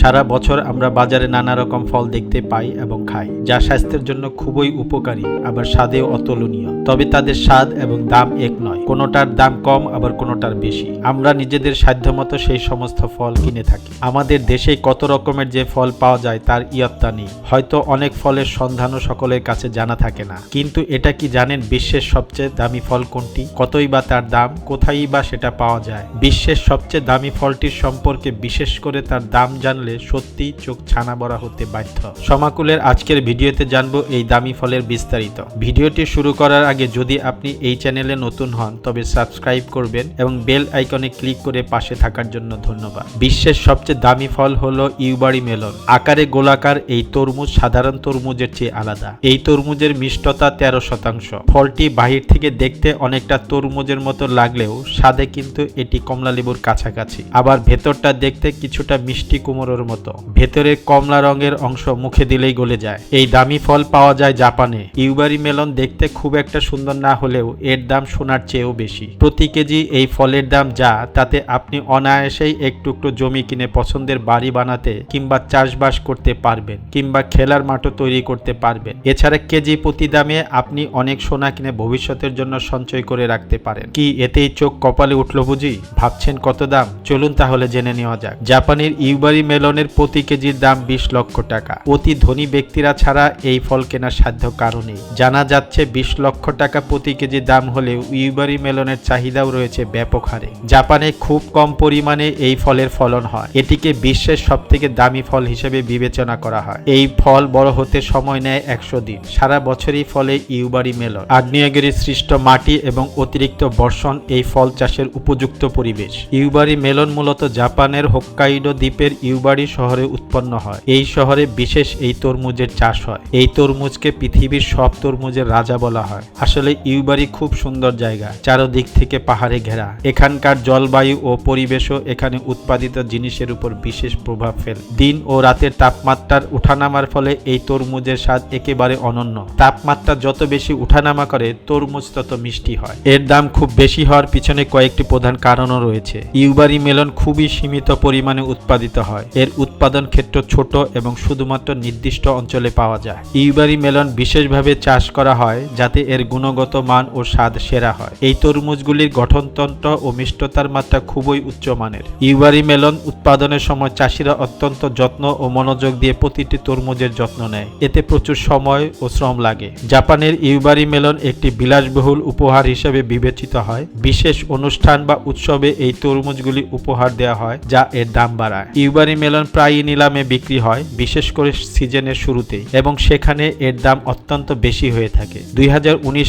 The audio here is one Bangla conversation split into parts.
সারা বছর আমরা বাজারে নানা রকম ফল দেখতে পাই এবং খাই, যা স্বাস্থ্যের জন্য খুবই উপকারী, আবার স্বাদেও অতুলনীয়। তবে তাদের স্বাদ এবং দাম এক নয়। কোনোটার দাম কম, আবার কোনোটার বেশি। আমরা নিজেদের সাধ্যমতো সেই সমস্ত ফল কিনে থাকি। আমাদের দেশে কত রকমের যে ফল পাওয়া যায় তার ইয়ত্তা নেই। হয়তো অনেক ফলের সন্ধানও সকলের কাছে জানা থাকে না। কিন্তু এটা কি জানেন বিশ্বের সবচেয়ে দামি ফল কোনটি? কতই বা তার দাম কোথায় বা সেটা পাওয়া যায়। বিশ্বের সবচেয়ে দামি ফলটির সম্পর্কে বিশেষ করে তার দাম জানলে সত্যিই চোখ ছানা বড়া হতে বাধ্য। সমাকুলের আজকের ভিডিওতে জানব এই দামি ফলের বিস্তারিত। ভিডিওটি শুরু করার আগে যদি আপনি এই চ্যানেলে নতুন হন, তবে সাবস্ক্রাইব করবেন এবং বেল আইকনে ক্লিক করে পাশে থাকার জন্য ধন্যবাদ। বিশ্বের সবচেয়ে দামি ফল হলো ইউবারি মেলন। আকারে গোলাকার এই তরমুজ সাধারণ তরমুজের চেয়ে আলাদা। এই তরমুজের মিষ্টতা তেরো শতাংশ। ফলটি বাহির থেকে দেখতে অনেকটা তরমুজের মতো লাগলেও স্বাদে কিন্তু এটি কমলা লেবুর কাছাকাছি। আবার ভেতরটা দেখতে কিছুটা মিষ্টি কুমড়োর মতো। ভেতরের কমলা রঙের অংশ মুখে দিলেই গলে যায়। এই দামি ফল পাওয়া যায় জাপানে। ইউবারি মেলন দেখতে খুব একটা সুন্দর না হলেও এর দাম সোনার চেয়েও বেশি। প্রতি কেজি এই ফলের দাম যা, তাতে আপনি অনায়াসেই একটু একটু জমি কিনে পছন্দের বাড়ি বানাতে কিংবা চাষবাস করতে পারবেন, কিংবা খেলার মাঠও তৈরি করতে পারবেন। এছাড়া কেজি প্রতি দামে আপনি অনেক সোনা কিনে ভবিষ্যতের জন্য সঞ্চয় করে রাখতে পারেন। কি এতেই চোখ কপালে উঠল বুঝি? ভাবছেন কত দাম? চলুন তাহলে জেনে নেওয়া যাক। জাপানের ইউবারি মেলনের প্রতি কেজির দাম বিশ লক্ষ টাকা। অতি ধনী ব্যক্তিরা ছাড়া এই ফল কেনার সাধ্য কারণেই জানা যাচ্ছে, বিশ লক্ষ টাকা প্রতি কেজি দাম হলেও ইউবারি মেলনের চাহিদাও রয়েছে ব্যাপক হারে। জাপানে খুব কম পরিমাণে এই ফলের ফলন হয়। এটিকে বিশ্বের সবথেকে দামি ফল হিসেবে বিবেচনা করা হয়। এই ফল বড় হতে সময় নেয় একশো দিন। সারা বছরই ফলে ইউবারি মেলন। আগ্নেয়গিরি সৃষ্ট মাটি এবং অতিরিক্ত বর্ষণ এই ফল চাষের উপযুক্ত পরিবেশ। ইউবারি মেলন মূলত জাপানের হোক্কাইডো দ্বীপের ইউবারি শহরে উৎপন্ন হয়। এই শহরে বিশেষ এই তরমুজের চাষ হয়। এই তরমুজকে পৃথিবীর সব তরমুজের রাজা বলা হয়। আসলে ইউবারি খুব সুন্দর জায়গা, চারদিক থেকে পাহাড়ে ঘেরা। এখানকার জলবায়ু ও পরিবেশও এখানে উৎপাদিত জিনিসের উপর বিশেষ প্রভাব ফেলে। দিন ও রাতের তাপমাত্রার উঠানামার ফলে এই তরমুজের স্বাদ একেবারে অনন্য। তাপমাত্রা যত বেশি উঠানামা করে, তরমুজ তত মিষ্টি হয়। এর দাম খুব বেশি হওয়ার পিছনে কয়েকটি প্রধান কারণও রয়েছে। ইউবারি মেলন খুবই সীমিত পরিমাণে উৎপাদিত হয়। এর উৎপাদন ক্ষেত্র ছোট এবং শুধুমাত্র নির্দিষ্ট অঞ্চলে পাওয়া যায়। ইউবারি মেলন বিশেষভাবে চাষ করা হয় যাতে এর গুণগত মান ও স্বাদ সেরা হয়। এই তরমুজগুলির গঠনতন্ত্র ও মিষ্টতার মাত্রা খুবই উচ্চমানের ইউবারি মেলন উৎপাদনের সময় চাষিরা অত্যন্ত যত্ন ও মনোযোগ দিয়ে প্রতিটি তরমুজের যত্ন নেয়। এতে প্রচুর সময় ও শ্রম লাগে। জাপানের ইউবারি মেলন একটি বিলাসবহুল উপহার হিসেবে বিবেচিত হয়। বিশেষ অনুষ্ঠান বা উৎসবে এই তরমুজগুলি উপহার দেওয়া হয় যা এর দাম বাড়ায়। ইউবারি মেলন প্রায়ই নিলামে বিক্রি হয়, বিশেষ করে সিজনের শুরুতে, এবং সেখানে এর দাম অত্যন্ত বেশি হয়ে থাকে। দুই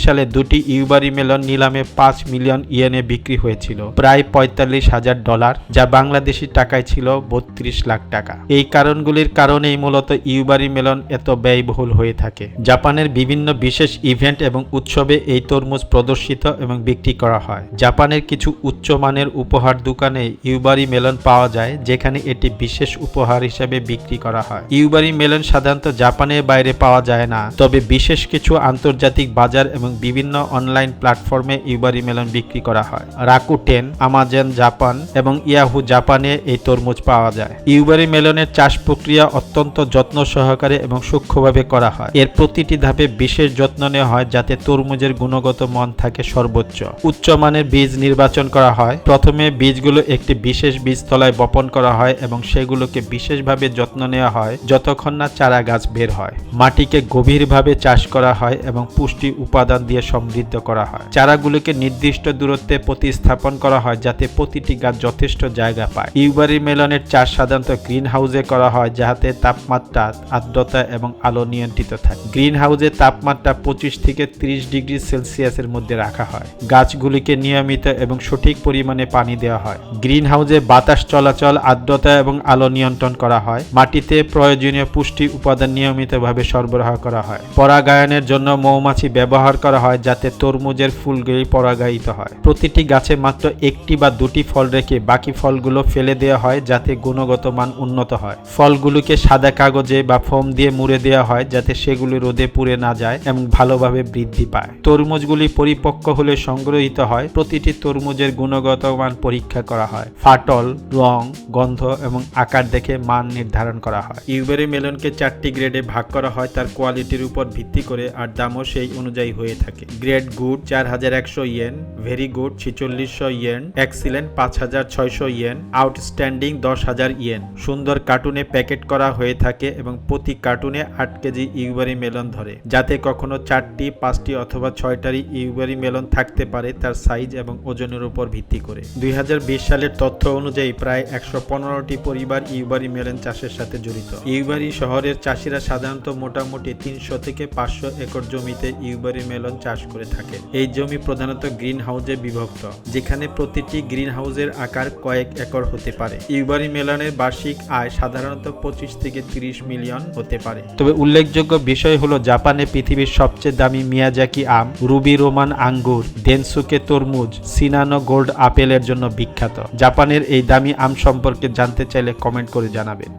সালে দুটি ইউবারি মেলন নিলামে পাঁচ মিলিয়ন ইয়েনে বিক্রি হয়েছিল, প্রায় পঁয়তাল্লিশ হাজার ডলার, যা বাংলাদেশি টাকায় ছিল বত্রিশ লাখ টাকা। এই কারণগুলির কারণেই মূলত ইউবারি মেলন এত ব্যয়বহুল হয়ে থাকে। জাপানের বিভিন্ন বিশেষ ইভেন্ট এবং উৎসবে এই তরমুজ প্রদর্শিত এবং বিক্রি করা হয়। জাপানের কিছু উচ্চমানের উপহার দোকানে ইউবারি মেলন পাওয়া যায়, যেখানে এটি বিশেষ উপহার হিসেবে বিক্রি করা হয়। ইউবারি মেলন সাধারণত জাপানের বাইরে পাওয়া যায় না, তবে বিশেষ কিছু আন্তর্জাতিক বাজার এবং বিভিন্ন অনলাইন প্ল্যাটফর্মে ইউবারি মেলন বিক্রি করা হয়। রাকুটেন আমাজন জাপান এবং ইয়াহু জাপানে এই তরমুজ পাওয়া যায়। ইউবারি মেলনের চাষ প্রক্রিয়া অত্যন্ত যত্ন সহকারে এবং সূক্ষ্মভাবে করা হয়। এর প্রতিটি ধাপে বিশেষ যত্ন নেওয়া হয় যাতে তরমুজের গুণগত মান থাকে সর্বোচ্চ। উচ্চমানের বীজ নির্বাচন করা হয়। প্রথমে বীজগুলো একটি বিশেষ বীজতলায় বপন করা হয় এবং সেগুলোকে বিশেষভাবে যত্ন নেওয়া হয় যতক্ষণ না চারা গাছ বের হয়। মাটিকে গভীরভাবে চাষ করা হয় এবং পুষ্টি উপাদান দিয়ে সমৃদ্ধ করা হয়। চারাগুলোকে নির্দিষ্ট দূরত্বে প্রতিস্থাপন করা হয় যাতে প্রতিটি গাছ যথেষ্ট জায়গা পায়। ইউবারি মেলনের চাষ সাধারণত গ্রিন হাউসে করা হয় যাতে তাপমাত্রা, আর্দ্রতা এবং আলো নিয়ন্ত্রিত থাকে। গ্রিন হাউসে তাপমাত্রা পঁচিশ থেকে ত্রিশ ডিগ্রি সেলসিয়াসের মধ্যে রাখা হয়। গাছগুলিকে নিয়মিত এবং সঠিক পরিমাণে পানি দেওয়া হয়। গ্রিন হাউসে বাতাস চলাচল, আর্দ্রতা এবং আলো নিয়ন্ত্রণ করা হয়। মাটিতে প্রয়োজনীয় পুষ্টি উপাদান নিয়মিতভাবে সরবরাহ করা হয়। পরাগায়নের জন্য মৌমাছি ব্যবহার করা হয় যাতে তরমুজের ফুলগুলি পরাগায়িত হয়। প্রতিটি গাছে মাত্র একটি বা দুটি ফল রেখে বাকি ফলগুলো ফেলে দেওয়া হয় যাতে গুণগত মান উন্নত হয়। ফলগুলোকে সাদা কাগজে বা ফোম দিয়ে মুড়ে দেওয়া হয় যাতে সেগুলি রোদে পুড়ে না যায় এবং ভালোভাবে বৃদ্ধি পায়। তরমুজগুলি পরিপক্ক হলে সংগ্রহিত হয়। প্রতিটি তরমুজের গুণগত মান পরীক্ষা করা হয়। ফাটল, রং, গন্ধ এবং আকার আকার দেখে মান নির্ধারণ করা হয়। ইউবেরি মেলনকে চারটি গ্রেডে ভাগ করা হয়, তার কোয়ালিটির উপর ভিত্তি করে আর দামও সেই অনুযায়ী হয়ে থাকে। গ্রেড গুড চার হাজার একশো ইয়েন, ভেরি গুড ছিচল্লিশশো ইয়েন, এক্সিলেন্ট পাঁচ হাজার ছয়শো ইয়েন, আউটস্ট্যান্ডিং দশ হাজার ইয়েন। সুন্দর কার্টুনে প্যাকেট করা হয়ে থাকে এবং প্রতি কার্টুনে আট কেজি ইউবেরি মেলন ধরে। যাতে কখনো চারটি, পাঁচটি অথবা ছয়টারই ইউবেরি মেলন থাকতে পারে, তার সাইজ এবং ওজনের উপর ভিত্তি করে। দুই হাজার বিশ সালের তথ্য অনুযায়ী প্রায় একশো পনেরোটি পরিবার ইউবারি মেলন চাষের সাথে জড়িত। ইউবারি শহরের চাষিরা সাধারণত মোটামুটি তিনশো থেকে পাঁচশো একর জমিতে ইউবারি মেলন চাষ করে থাকে। এই জমি প্রধানত গ্রিন হাউসে বিভক্ত, যেখানে প্রতিটি গ্রিন হাউসের আকার কয়েক একর হতে পারে। ইউবারি মেলনের বার্ষিক আয় সাধারণত পঁচিশ থেকে তিরিশ মিলিয়ন হতে পারে। তবে উল্লেখযোগ্য বিষয় হলো, জাপানে পৃথিবীর সবচেয়ে দামি মিয়াজাকি আম, রুবি রোমান আঙ্গুর, দেনসুকে তরমুজ, সিনানো গোল্ড আপেলের জন্য বিখ্যাত। জাপানের এই দামি আম সম্পর্কে জানতে চাইলে কমেন্ট করে জানাবেন।